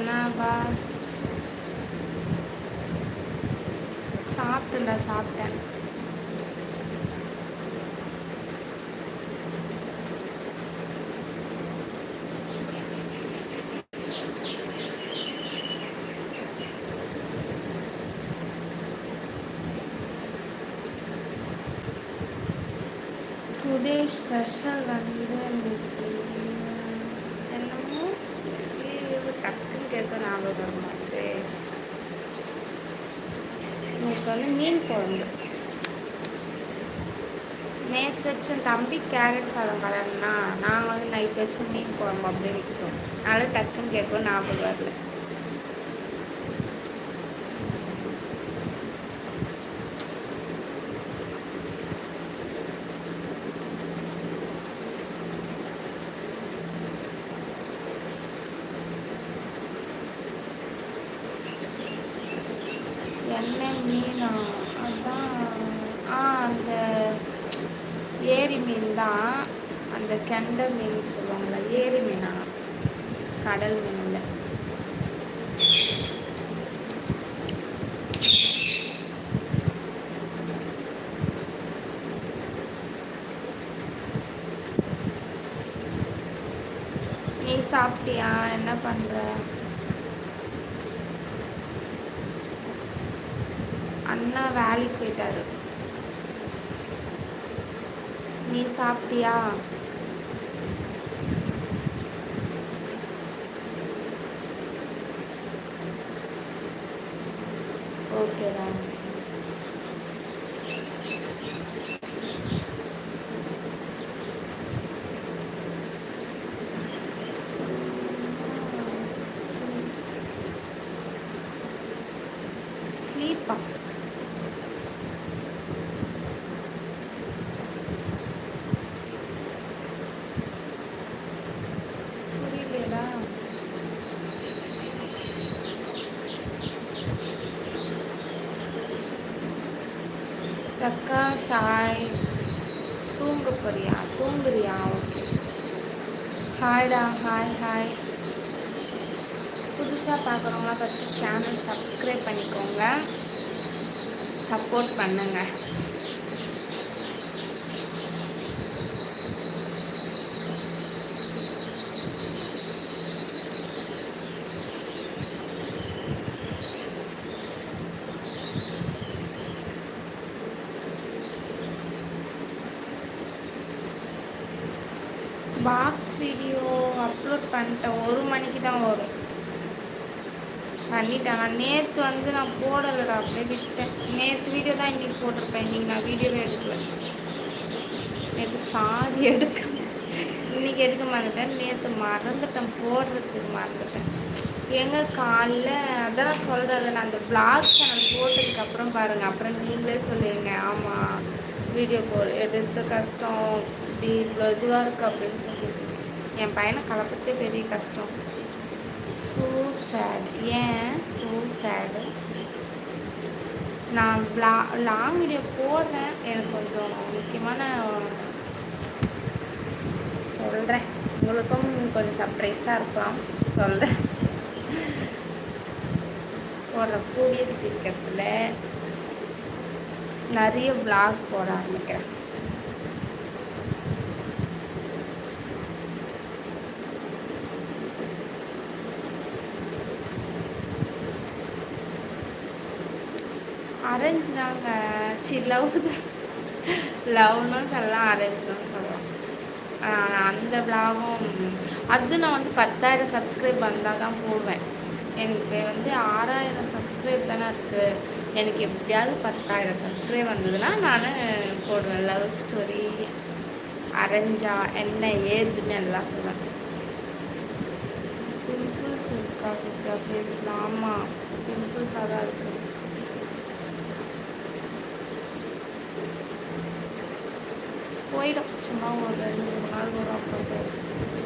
சாப்பிட்டேன்னா பா சாப்பிட்டேன்டா சாப்பிட்டேன். Today special வந்து இன்னைக்கு கேட்க ஞாபகம் வர மாட்டே இன்னைக்கு வந்து மீன் குழம்பு நேற்று வச்ச தம்பி கேரட் சாதம் கலர்னா நாங்கள் வந்து நைட் வச்ச மீன் குழம்பு அப்படியே விற்கிறோம் அதனால் டக்குன்னு கேட்க ஞாபகம் வரல என்ன மீனா? அதுதான் ஆ அந்த ஏரி மீன் தான். அந்த கெண்டை மீன் சொல்லுவாங்கள்ல ஏரி மீனா? கடல் மீனில். நீ சாப்பிட்டியா? என்ன பண்ணுற அண்ணா வேலைக்கு போயிட்டாரு நீ சாப்பிட்டியா ஓகேடா ஸ்லீப்பா பிரகாஷ் ஹாய் தூங்க போறியா? தூங்குறியா? ஓகே ஹாய்டா ஹாய் ஹாய் புதுசாக பார்க்குறவங்களாம் ஃபஸ்ட்டு சேனல் சப்ஸ்கிரைப் பண்ணிக்கோங்க. சப்போர்ட் பண்ணுங்கள் பாக்ஸ் வீடியோ அப்லோட் பண்ணிட்டேன். ஒரு மணிக்கு தான் வரும். பண்ணிட்டேன். நான் நேற்று வந்து நான் போடலைடா அப்படியே விட்டேன். நேற்று வீடியோ தான் இன்றைக்கி போட்டிருப்பேன். இன்றைக்கி நான் வீடியோவே எடுக்கல. நேற்று சாரி எடுக்க இன்றைக்கி எடுக்க மறந்துட்டேன். நேற்று மறந்துட்டேன். போடுறதுக்கு மறந்துட்டேன். எங்கள் காலில் அதான் சொல்கிறேன் நான் அந்த பிளாக் சேனல் போட்டதுக்கப்புறம் பாருங்கள் அப்புறம் நீங்களே சொல்லிடுங்க வீடியோ போ எடுத்த கஷ்டம் இப்படி இவ்வளோ இதுவாக இருக்குது அப்படின்னு சொல்லி என் பையனை கலப்பத்தே பெரிய கஷ்டம். ஸோ சேட் ஏன்? ஸோ சேடு நான் லா லாங் வீடியோ போடுறேன். எனக்கு கொஞ்சம் முக்கியமான சொல்கிறேன் உங்களுக்கும் கொஞ்சம் சர்ப்ரைஸாக இருக்கலாம். சொல்கிறேன் போடுற கூடிய சீக்கிரத்தில் நிறைய விளாக் போட ஆரம்பிக்கிறேன். அரேஞ்ச் தாங்க. சி லவ் லவ்னும் சொல்லலாம் அரேஞ்சுன்னு சொல்லலாம். அந்த விளாகும் அது நான் வந்து பத்தாயிரம் சப்ஸ்கிரைப் வந்தால் தான் போடுவேன் எனக்கு வந்து ஆறாயிரம் சப்ஸ்கிரைப் தானே இருக்குது எனக்கு எப்படியாவது பத்தாயிரம் சப்ஸ்கிரைப் வந்ததுன்னா நான் போடுவேன். லவ் ஸ்டோரி அரைஞ்சா என்ன ஏதுன்னு எல்லாம் சொல்லுவேன். பிம்பிள்ஸ் இருக்கா சித்தா? ஃபேஸில் ஆமாம் பிம்பிள்ஸாக தான் இருக்குது போயிடும். சும்மா ஒரு ரெண்டு மூணு நாள் வரும் அப்புறம் போயிடும்